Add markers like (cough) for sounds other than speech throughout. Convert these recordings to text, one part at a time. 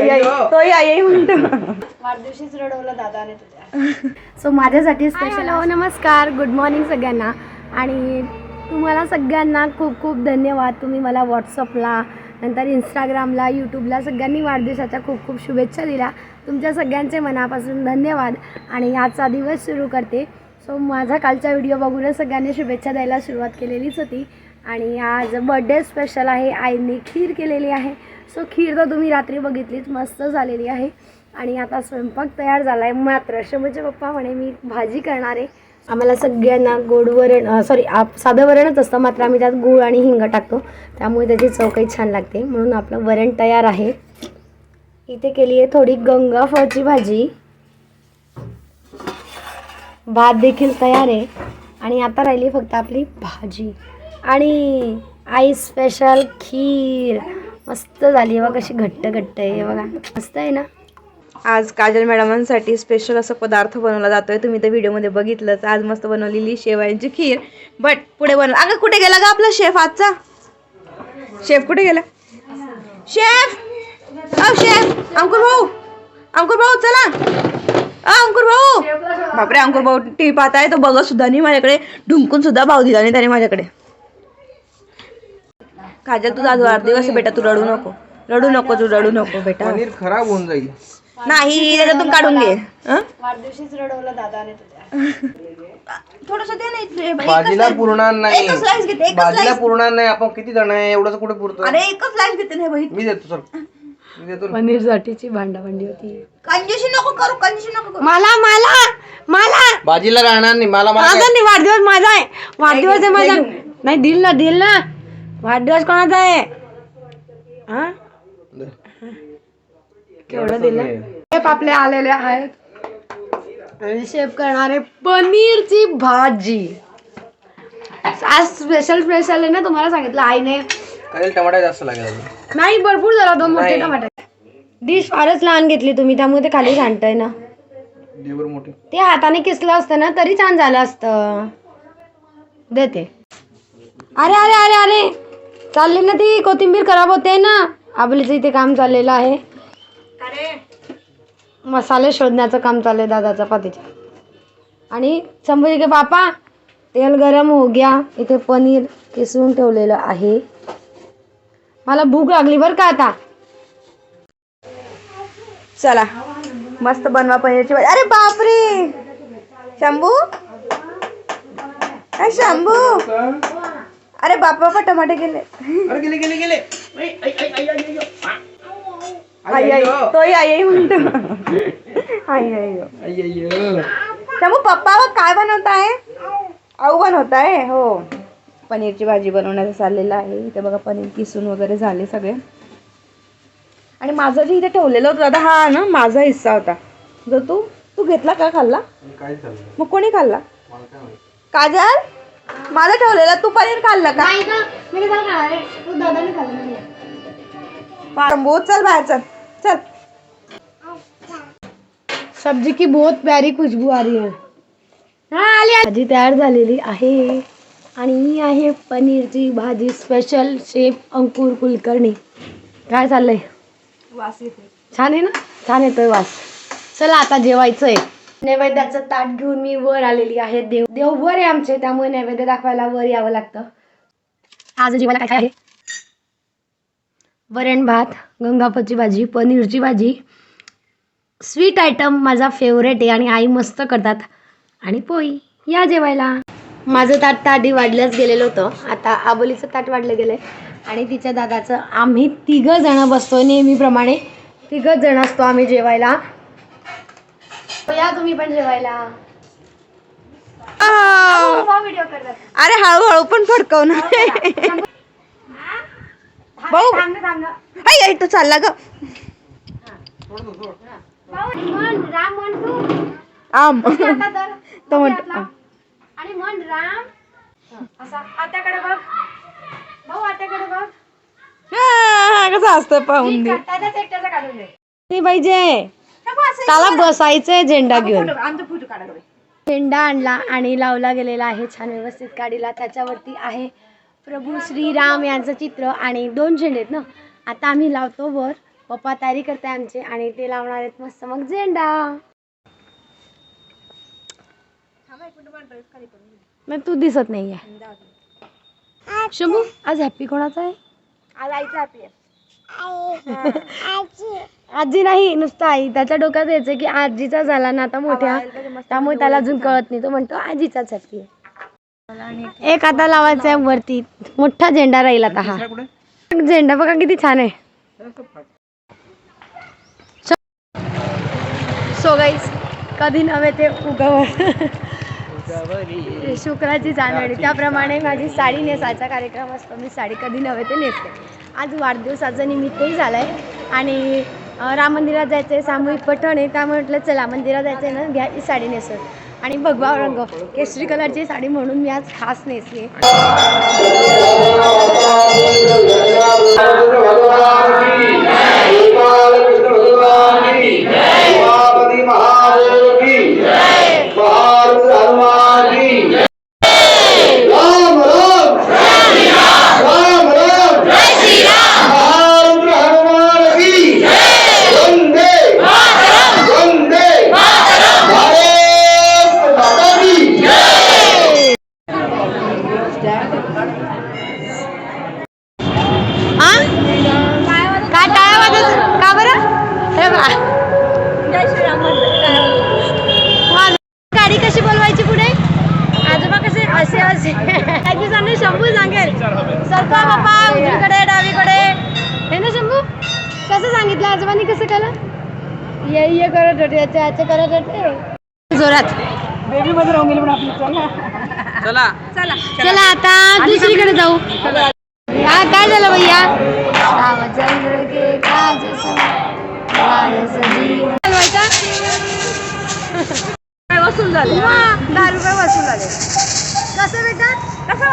आई आई. तोही आई आई म्हणतो. वाढदिवशीच रडवलं दादाने तुझ्या. (laughs) सो माझ्यासाठी स्पेशल हो नमस्कार. गुड मॉर्निंग सगळ्यांना. आणि तुम्हाला सगळ्यांना खूप खूप धन्यवाद. तुम्ही मला व्हॉट्सअपला नंतर इंस्टाग्रामला यूट्यूबला सगळ्यांनी वाढदिवसाच्या खूप खूप शुभेच्छा दिल्या. तुमच्या सगळ्यांचे मनापासून धन्यवाद. आणि आजचा दिवस सुरू करते. सो माझा कालचा व्हिडिओ बघूनच सगळ्यांनी शुभेच्छा द्यायला सुरुवात केलेलीच होती. आणि आज बड्डे स्पेशल आहे. आईने खीर केलेली आहे. सो खीर तर तुम्ही रात्री बघितलीच मस्त झालेली आहे. आणि आता स्वयंपाक तयार झाला आहे मात्र शंभूचे पप्पा म्हणे मी भाजी करणार आहे. आम्हाला सगळ्यांना गोड वरण सॉरी आप साधं वरणच असतं. मात्र आम्ही त्यात गूळ आणि हिंग टाकतो. त्यामुळे त्याची चव छान लागते. म्हणून आपलं वरण तयार आहे. इथे केली आहे थोडी गंगा फळची भाजी. भात देखील तयार आहे. आणि आता राहिली फक्त आपली भाजी. आणि आई स्पेशल खीर. मस्त झाली. बघा कशी घट्ट घट्ट आहे. बघा. मस्त आहे ना? आज काजल मॅडमांसाठी स्पेशल असं पदार्थ बनवला जातोय. तुम्ही तर व्हिडिओमध्ये बघितलंच. आज मस्त बनवलेली शेवायची खीर. बट पुढे बनव. अगं कुठे गेला का आपला शेफ आजचा? शेफ कुठे गेला? शेफ अ शेफ अंकुर भाऊ! अंकुर भाऊ चला! अ अंकुर भाऊ! बापरे अंकुर भाऊ टी पाहताय तो बघत सुद्धा नाही माझ्याकडे. ढुंकून सुद्धा भाव दिला नाही त्याने माझ्याकडे. काजल तुझा आज वाढदिवस आहे बेटा तू रडू नको. रडू नको तू रडू नको बेटा. पनीर खराब होऊन जाईल. नाही त्याच्यातून काढून घे. हं? वाढदिवशीच रडवलं दादाने तुझ्या. थोडंसं दे ना इथे. एकच भाजीला slice- पुरणार नाही. एकच slice घेते, एकच भाजीला slice. पुरणार नाही. आपण किती जण आहे? एवढंच कुठे पुरतं? अरे एकच स्लाइस घेते बाई. मी देतो सर मी देतो ना. पनीरसाठीची भांडाभांडी होती. कंजूशी नको करू कंजूशी नको करू. मला मला मला. भाजीला राहणार नाही. मला मला नाही वाढदिवस माझा आहे. वाढदिवस आहे माझा. नाही दिल ना दिल ना. वाढदिवस कोणाचा आहे? हा? केवढं दिलं? शेफ आपले आलेले आहेत. आणि शेफ करणारे पनीरची भाजी. आज स्पेशल स्पेशल आहे ना तुम्हाला सांगितलं आईने. टमाटा जास्त लागेल. नाही भरपूर झाला दोन मोठे टमाटर डिश फारच लहान घेतली तुम्ही त्यामुळे ते खाली सांडतंय ना. ते हाताने किसलं असतं ना तरी छान झालं असतं. देते. अरे अरे अरे अरे. चालली ना ती कोथिंबीर खराब होते ना. आपलीच इथे काम चाललेलं आहे. मसाले शोधण्याचं काम चाललंय दादाच्या पातीच्या आणि संभाजी के बापा तेल गरम हो गया इथे पनीर किसून ठेवलेलं आहे. मला भूक लागली बरं का आता? चला मस्त बनवा पनीरची अरे बापरे! शंभू? अरे शंभू? अरे बाप बापा टमाटे गेले. अरे गेले गेले गेले. आई आई तोही आई आई म्हणतो. आई आई गं. अय्यय्य. शंभू पप्पा बघ काय बनवताय आऊ बनवताय हो. पनीरची भाजी बनवण्याचं चाललेलं आहे. इथे बघा पनीर किसून वगैरे झाले सगळे. आणि माझं जे इथे ठेवलेलं होतं दादा हा ना माझा हिस्सा होता. जर तू तू घेतला का खाल्ला? काय मग कोणी खाल्ला? मला काय माहीत. काजल? माझं ठेवलेलं तू पनीर खाल्लं का? चल बाहेर चल. चल. सब्जी की बहुत प्यारी खुशबू आ रही है। हाँ आली भाजी तयार झालेली आहे. आणि ही आहे पनीरची भाजी स्पेशल शेफ अंकुर कुलकर्णी. काय चाललंय? छान आहे ना? छान येतोय वास. चला आता जेवायचंय. नैवेद्याचं ताट घेऊन मी वर आलेली आहे. देव देव वर आहे आमचे त्यामुळे नैवेद्य दाखवायला वर यावं लागतं. आज जेवायला काय आहे? वरण भात गंगापची भाजी पनीरची भाजी. स्वीट आयटम माझा फेवरेट आहे आणि आई मस्त करतात. आणि पोई या जेवायला. माझं ताट ताटी वाढलंच गेलेलं होतं. आता आबोलीचं ताट वाढलं गेलंय. आणि तिच्या दादाचं आम्ही तिघं जणं बसतो नेहमीप्रमाणे. तिघंच जण असतो आम्ही जेवायला. या तुम्ही पण जेवायला. व्हिडिओ करतात. अरे हळूहळू पण फडकव ना भाऊ. आई तो चालला ग. राम म्हण तू. आम. म्हणतो आणि म्हण राम. असा आत्याकडे बघ. भाऊ आत्याकडे बघ. हा, कसं असतं पाहून दे. पाहिजे त्याला बसायचंय झेंडा घेऊन. झेंडा आणला आणि लावला गेलेला आहे छान व्यवस्थित काढीला त्याच्यावरती आहे प्रभू श्रीराम यांचं चित्र आणि दोन झेंडे आहेत ना? आता आम्ही लावतो वर. पप्पा तयारी करते आमचे आणि ते लावणार आहेत मस्त मग झेंडा. मग तू दिसत नाहीये. शंभू आज हॅपी कोणाचा आहे? आज आईचा हॅपी आहे. आजी. नाही नुसतं आई. त्याच्या डोक्यात यायचं की आजीचा झाला ना आता मोठ्या. त्यामुळे त्याला अजून कळत नाही. तो म्हणतो आजीचाच आहे. एक आता लावायचा आहे वरती. मोठा झेंडा राहील आता हा. झेंडा बघा किती छान आहे. सो गाईज कधी नव्हे ते उगवत शुक्राची चांदणी त्याप्रमाणे माझी साडी नेसायचा कार्यक्रम असतो. मी साडी कधी नव्हे ते नेसते. आज वाढदिवसाचं निमित्तही झालं आहे आणि राम मंदिरात जायचं आहे सामूहिक पठण आहे. त्यामुळे म्हटलं चला मंदिरात जायचं आहे ना घ्या ही साडी नेसत. आणि भगवा रंग केसरी कलरची साडी म्हणून मी आज खास नेसली उमापति महादेव की भारत हनुमान की राम राम राम राम भारत हनुमान की वंदे वंदे भारत माता की आ? काय टाळ्या वाजत का बरं हे बा वा, गाडी कशी बोलवायची पुढे? आजोबा कसे असे असे. काही दिवसांनी शंभू सांगेल. सरका बापा उजवीकडे डावीकडे. हे ना शंभू? कसं सांगितलं आजोबांनी? कसं केलं? ये ये करत होते याचे याचे करत होते जोरात. चला. चला. आता दुसरीकडे जाऊ. हा काय झालं भैया? काज वसूल झाले. दहा रुपये वसूल झाले. कसं बेटा? कसं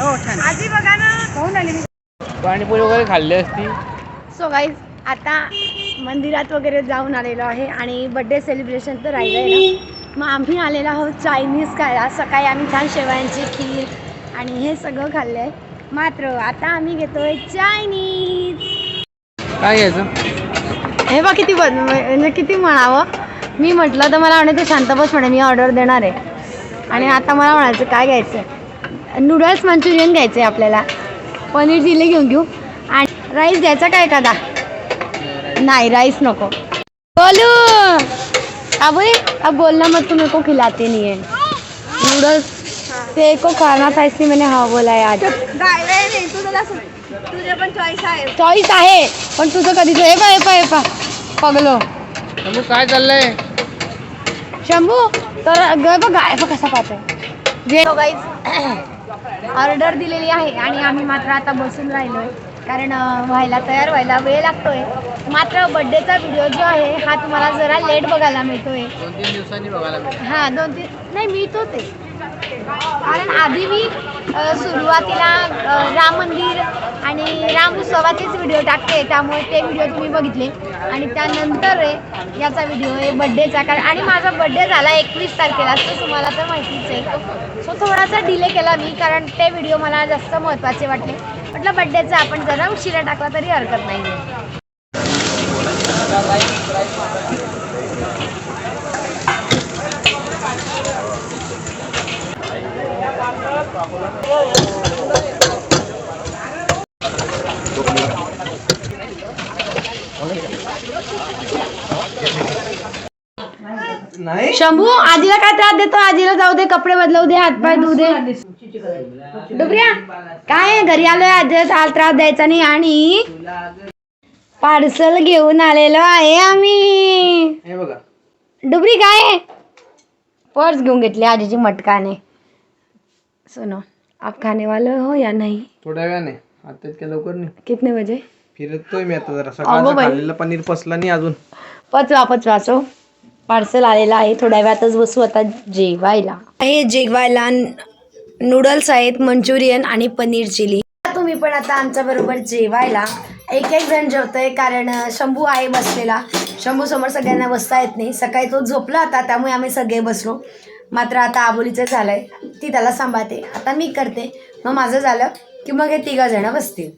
हो. छान. आजी बघा ना. पाहून आली मी. पाणीपुरी वगैरे खाल्ली असती. सो गाईज आता मंदिरात वगैरे जाऊन आलेलो आहे आणि बड्डे सेलिब्रेशन तर राहिलं आहे ना. मग आम्ही आलेलो आहोत चायनीज खायला सकाळी आम्ही छान शेवयांची खीर आणि हे सगळं खाल्लं आहे मात्र आता आम्ही घेतोय चायनीज काय घ्यायचं? हे बा किती बद म्हणजे किती म्हणावं? मी म्हटलं तर मला म्हणे तू शांत बस म्हणे मी ऑर्डर देणार आहे. आणि आता मला म्हणायचं काय घ्यायचं? आहे नूडल्स मंचुरियन घ्यायचं आहे आपल्याला. पनीर चिली घेऊन घेऊ. आणि राईस घ्यायचा काय एखादा? नाही राईस नको. बोलू! अब अब बोलना मत तुम को खिलाते नहीं है नूडल्स ते को खाना था इसलिए मैंने हा बोला है आज. पण चॉईस आहे चॉईस आहे पण तुझं कधीच? हे पा हे पा हे पा पगलो. काय चाललंय? शंभू तर ग बघ बघ कसा पाहतोय? जे ऑर्डर दिलेली आहे आणि आम्ही मात्र आता बसून राहिलोय. कारण व्हायला तयार व्हायला वेळ लागतोय. मात्र बड्डेचा व्हिडिओ जो आहे हा तुम्हाला जरा लेट बघायला मिळतोय. हां दोन तीन नाही मी तो कारण आधी मी सुरुवातीला राम मंदिर आणि राम उत्सवाचेच व्हिडिओ टाकते त्यामुळे ते व्हिडिओ तुम्ही बघितले. आणि त्यानंतर आहे याचा व्हिडिओ आहे बड्डेचा कारण आणि माझा बड्डे झाला एकवीस तारखेला तर तुम्हाला तर माहितीच आहे. सो थोडासा डिले केला मी कारण ते व्हिडिओ मला जास्त महत्त्वाचे वाटले. म्हटलं बड्डेचा आपण जरा उशिरा टाकला तरी हरकत नाही. नाही. शंभू आजीला काय त्रास देतो? आजीला जाऊ दे कपडे बदलवू दे हातपाय धुऊ दे. डुबऱ्या काय? घरी आलोय आजीला हाल त्रास द्यायचा नाही. आणि पार्सल घेऊन आलेलो आहे आम्ही. हे बघा. डुबरी काय पर्स घेऊन घेतली आजीची मटकाने. सुनो आप खाने वाले हो या नहीं. थोड्या वेळाने. आता इतक्या लवकर नाही. कितने बजे? फिरतोय मी आता जरा. सकाळचं बाई. खाल्लेलं पनीर पसला नाही अजून. पचवा पचवा सो पार्सल आलेलं आहे. थोड्या वेळातच बसू आता जेवायला. हे जेवायला नूडल्स आहेत मंचुरियन आणि पनीर चिली. तुम्ही पण आता आमच्या बरोबर जेवायला. एक एक जण जेवतोय कारण शंभू आहे बसलेला. शंभू समोर सगळ्यांना बसता येत नाही. सकाळी तो झोपला होता त्यामुळे आम्ही सगळे बसलो. मात्र आता आबोलीचं झालंय. ती त्याला सांभाळते. आता मी करते. मग माझं झालं की मग हे तिघं जण बसतील.